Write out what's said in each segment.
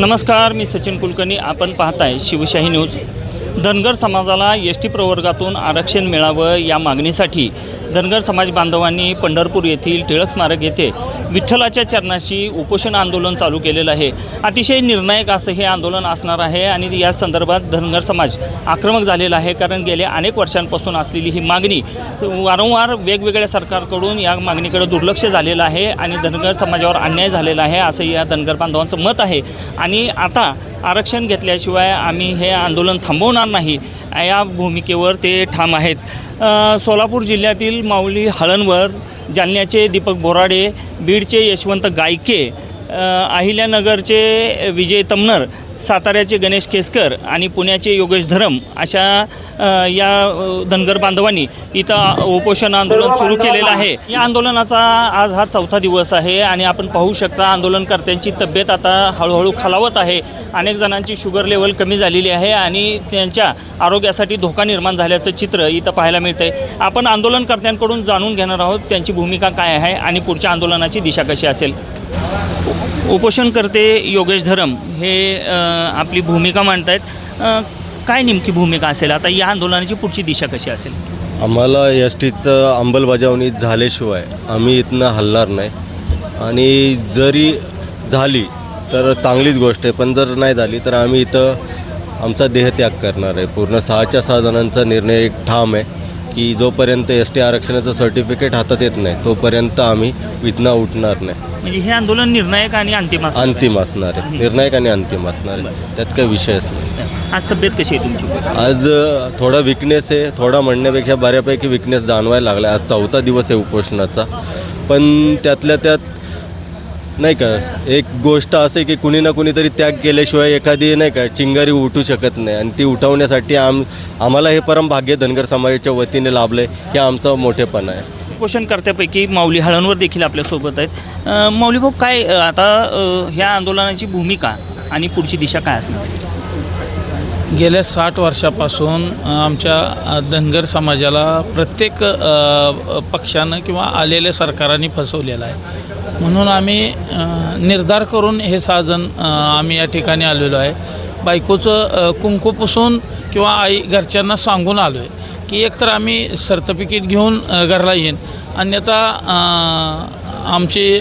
नमस्कार मी सचिन कुलकर्णी. आपण पाहताय शिवशाही न्यूज. धनगर समाजाला एस टी प्रवर्गातून आरक्षण मिळावं या मागणीसाठी धनगर समाज बांधवांनी पंढरपूर येथील टिळक स्मारक येथे विठ्ठलाच्या चरणाशी उपोषण आंदोलन चालू केलेलं आहे. अतिशय निर्णायक असं हे आंदोलन असणार आहे आणि या संदर्भात धनगर समाज आक्रमक झालेला आहे कारण गेल्या अनेक वर्षांपासून असलेली ही मागणी वारंवार वेगवेगळ्या सरकारकडून या मागणीकडे दुर्लक्ष झालेलं आहे आणि धनगर समाजावर अन्याय झालेला आहे असं या धनगर बांधवांचं मत आहे. आणि आता आरक्षण घेतल्याशिवाय आम्ही हे आंदोलन थांबवणार नाही. या भूमिकेवर ते ठाम आहेत. सोलापूर जिल्ह्यातील माऊली हळणवर जालन्याचे दीपक बोराडे बीडचे यशवंत गायके अहिल्यानगरचे विजय तमनर साताऱ्याचे गणेश केसकर आणि पुण्याचे योगेश धरम अशा या धनगर बांधवांनी इथं उपोषण आंदोलन सुरू केलेलं आहे. या आंदोलनाचा आज हा चौथा दिवस आहे आणि आपण पाहू शकता आंदोलनकर्त्यांची तब्येत आता हळूहळू खालावत आहे. अनेक जणांची शुगर लेवल कमी झालेली आहे आणि त्यांच्या आरोग्यासाठी धोका निर्माण झाल्याचं चित्र इथं पाहायला मिळतंय. आपण आंदोलनकर्त्यांकडून जाणून घेणार आहोत त्यांची भूमिका काय आहे आणि पुढच्या आंदोलनाची दिशा कशी असेल. उपोषणकर्ते योगेश धरम हे आपली भूमिका मांडत आहेत काय नेमकी भूमिका असेल? आता या आंदोलनाची पुढची दिशा कशी असेल? आम्हाला एस टीचं अंमलबजावणी झाल्याशिवाय आम्ही इथनं हलणार नाही. आणि जरी झाली तर चांगलीच गोष्ट आहे. पण जर नाही झाली तर आम्ही इथं आमचा देहत्याग करणार आहे. पूर्ण सहाच्या सहा जणांचा निर्णय एक ठाम आहे. की जोपर्यंत एस टी आरक्षणाचं सर्टिफिकेट हातात येत नाही तोपर्यंत आम्ही इथनं उठणार नाही. म्हणजे हे आंदोलन निर्णायक आणि अंतिम असणार आहे. अंतिम असणार आहे. निर्णायक आणि अंतिम असणार आहे. त्यात काही विषयच नाही. आज तब्येत कशी आहे तुमची? आज अ, थोडा विकनेस आहे. थोडा म्हणण्यापेक्षा बऱ्यापैकी विकनेस जाणवायला लागला आज चौथा दिवस आहे उपोषणाचा. पण त्यातल्या त्यात नाही का? एक गोष्ट असं आहे की कुणी ना कुणीतरी त्याग केल्याशिवाय एखादी नाही का चिंगारी उठू शकत नाही. आणि ती उठवण्यासाठी आम आम्हाला हे परम भाग्य धनगर समाजाच्या वतीने लाभलं आहे हे आमचा मोठेपणा आहे. उपोषणकर्त्यापैकी माऊली हळणवर देखील आपल्यासोबत आहेत. अ, माऊली भाऊ काय अ, आता अ, ह्या आंदोलनाची भूमिका आणि पुढची दिशा काय असणार? आहे? गेल्या साठ वर्षापासून अ, आमच्या अ, धनगर समाजाला प्रत्येक अ, पक्षानं किंवा आलेल्या सरकारांनी फसवलेलं आहे. म्हणून आम्ही निर्धार करून हे साधन आम्ही या ठिकाणी आलेलो आहे. बायकोचं कुंकू पुसून किंवा आई घरच्यांना सांगून आलो आहे की एकतर आम्ही सर्टिफिकेट घेऊन घरला येईन. अन्यथा आमची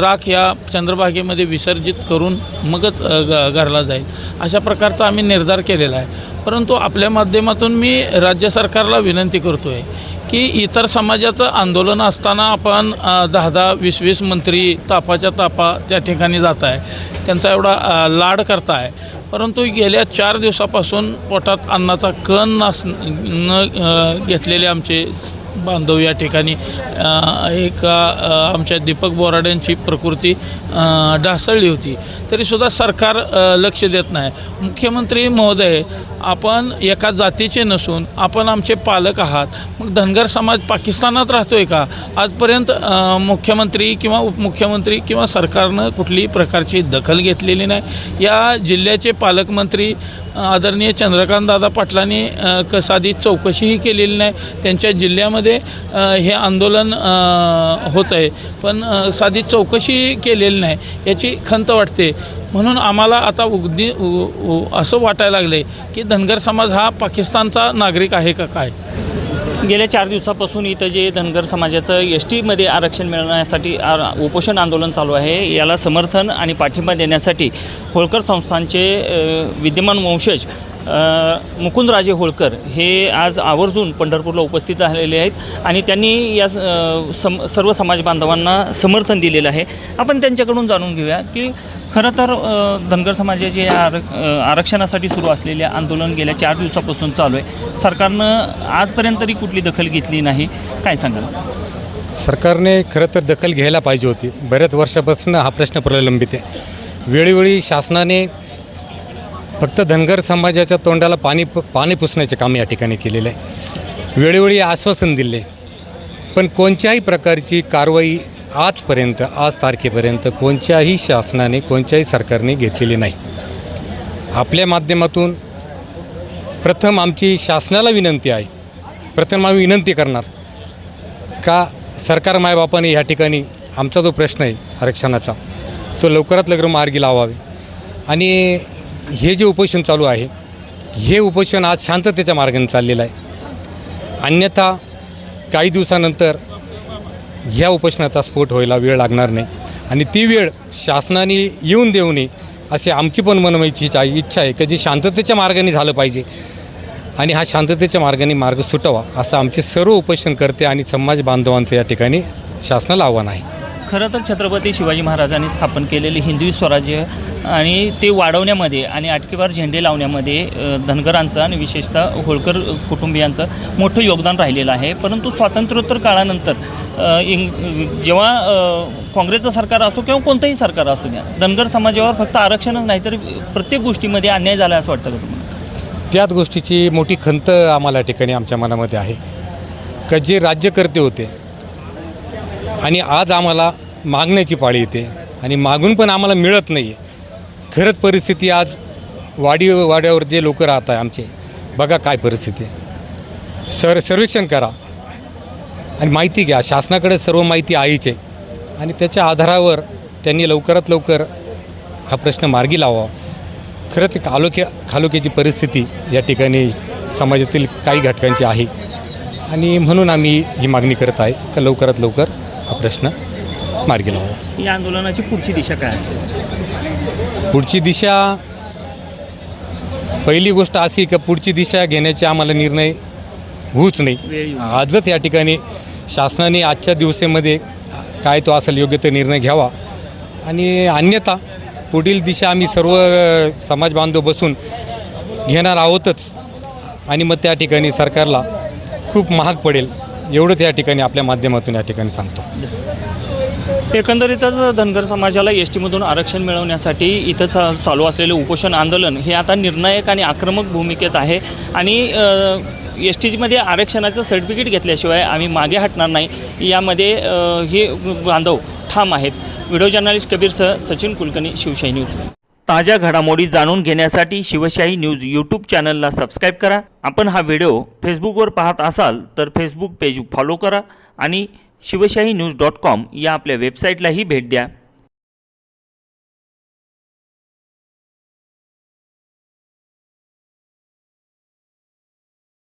राख या चंद्रभागेमध्ये विसर्जित करून मगच ग घरला जाईल. अशा प्रकारचा आम्ही निर्धार केलेला आहे. परंतु आपल्या माध्यमातून मी राज्य सरकारला विनंती करतो आहे की इतर समाजाचं आंदोलन असताना आपण दहा दहा वीस वीस मंत्री तापाच्या तापा त्या ठिकाणी जात आहे त्यांचा एवढा लाड करताय. परंतु गेल्या चार दिवसापासून पोटात अन्नाचा कण नस न घेतलेले आमचे बांधव या ठिकाणी एक आमच्या दीपक बोराड्यांची प्रकृती ढासळली होती. तरीसुद्धा सरकार लक्ष देत नाही. मुख्यमंत्री महोदय आपण एका जातीचे नसून आपण आमचे पालक आहात. मग धनगर समाज पाकिस्तानात राहतो आहे का? आजपर्यंत मुख्यमंत्री किंवा उपमुख्यमंत्री किंवा सरकारनं कुठलीही प्रकारची दखल घेतलेली नाही. या जिल्ह्याचे पालकमंत्री आदरणीय आदरणीय चंद्रकांतदादा पाटलांनी अ, चौकशीही केलेली नाही. त्यांच्या जिल्ह्यामध्ये अ, हे आंदोलन होत आहे पण साधी चौकशी केलेली नाही याची खंत वाटते. म्हणून आम्हाला आता उगदी असं वाटायला लागलं आहे की धनगर समाज हा पाकिस्तानचा नागरिक आहे का काय? गेल्या चार दिवसापासून इथं जे धनगर समाजाचं एस टीमध्ये आरक्षण मिळवण्यासाठी उपोषण आंदोलन चालू आहे. याला समर्थन आणि पाठिंबा देण्यासाठी होळकर संस्थांचे विद्यमान वंशज मुकुंदराजे होळकर हे आज आवर्जून पंढरपूरला उपस्थित झालेले आहेत आणि त्यांनी या सम सर्व समाज बांधवांना समर्थन दिलेलं आहे. आपण त्यांच्याकडून जाणून घेऊया की खरं तर धनगर समाजाचे या आर आरक्षणासाठी सुरू असलेले आंदोलन गेल्या चार दिवसापासून चालू आहे. सरकारनं आजपर्यंत तरी कुठली दखल घेतली नाही? काय सांगाल? सरकारने खरं तर दखल घ्यायला पाहिजे होती. बऱ्याच वर्षापासून हा प्रश्न प्रलंबित आहे. वेळोवेळी शासनाने फक्त धनगर समाजाच्या तोंडाला पाणी प पाणी पुसण्याचे काम या ठिकाणी केलेलं आहे. वेळोवेळी आश्वासन दिले. पण कोणत्याही प्रकारची कारवाई आजपर्यंत आज तारखेपर्यंत कोणत्याही शासनाने कोणत्याही सरकारने घेतलेली नाही. आपल्या माध्यमातून प्रथम आमची शासनाला विनंती आहे प्रथम आम्ही विनंती करणार का सरकार मायबापाने ह्या ठिकाणी आमचा जो प्रश्न आहे आरक्षणाचा तो लवकरात लवकर मार्गी लावावे. आणि हे जे उपोषण चालू आहे हे उपोषण आज शांततेच्या मार्गाने चाललेलं आहे. अन्यथा काही दिवसानंतर ह्या उपोषणाचा स्फोट व्हायला वेळ लागणार नाही. आणि ती वेळ शासनाने येऊन देऊ नये अशी आमची पण मनमाईची इच्छा आहे इच्छा आहे की जी शांततेच्या मार्गाने झालं पाहिजे आणि हा शांततेच्या मार्गाने मार्ग सुटावा असं आमचे सर्व उपोषणकर्ते आणि समाज बांधवांचं या ठिकाणी शासनाला आव्हान आहे. खरं तर छत्रपती शिवाजी महाराजांनी स्थापन केलेले हिंदवी स्वराज्य आणि ते वाढवण्यामध्ये आणि आटकेवार झेंडे लावण्यामध्ये धनगरांचं आणि विशेषतः होळकर कुटुंबियांचं मोठं योगदान राहिलेलं आहे. परंतु स्वातंत्र्योत्तर काळानंतर इंग जेव्हा काँग्रेसचं सरकार असो किंवा कोणतंही सरकार असू द्या धनगर समाजावर फक्त आरक्षणच नाही तर प्रत्येक गोष्टीमध्ये अन्याय झाला असं वाटतं का तुम्हाला? त्याच गोष्टीची मोठी खंत आम्हाला या ठिकाणी आमच्या मनामध्ये आहे. का जे राज्यकर्ते होते आणि आज आम्हाला मागण्याची पाळी येते आणि मागून पण आम्हाला मिळत नाही आहे खरंच परिस्थिती आज वाडी वाड्यावर जे लोक राहत आहे आमचे बघा काय परिस्थिती आहे. सर सर्वेक्षण करा आणि माहिती घ्या. शासनाकडे सर्व माहिती आहेच आहे. आणि त्याच्या आधारावर त्यांनी लवकरात लवकर हा प्रश्न मार्गी लावावा. खरंच एक आलोक्य खालोक्याची परिस्थिती या ठिकाणी समाजातील काही घटकांची आहे. आणि म्हणून आम्ही ही मागणी करत आहे का लवकरात लवकर हा प्रश्न मार्गी लावावा. या आंदोलनाची पुढची दिशा काय असेल? पुढची दिशा पहिली गोष्ट अशी का पुढची दिशा घेण्याचे आम्हाला निर्णय होऊच नाही. आजच या ठिकाणी शासनाने आजच्या दिवसेमध्ये काय तो असेल योग्य तो निर्णय घ्यावा. आणि अन्यथा पुढील दिशा आम्ही सर्व समाज बांधव बसून घेणार आहोतच. आणि मग त्या ठिकाणी सरकारला खूप महाग पडेल. एवढंच या ठिकाणी आपल्या माध्यमातून या ठिकाणी सांगतो. एकंदरीतच धनगर समाजाला एस टीमधून आरक्षण मिळवण्यासाठी इथं चा चालू असलेले उपोषण आंदोलन हे आता निर्णायक आणि आक्रमक भूमिकेत आहे. आणि एस टीमध्ये आरक्षणाचं सर्टिफिकेट घेतल्याशिवाय आम्ही मागे हटणार नाही. यामध्ये हे बांधव ठाम आहेत. व्हिडिओ जर्नलिस्ट कबीरसह सचिन कुलकर्णी शिवशाही न्यूज. ताज्या घडामोडी जाणून घेण्यासाठी शिवशाही न्यूज यूट्यूब चॅनलला सबस्क्राईब करा. आपण हा व्हिडिओ फेसबुकवर पाहत असाल तर फेसबुक पेज फॉलो करा आणि शिवशाही न्यूज डॉट कॉम या आपल्या वेबसाईटलाही भेट द्या.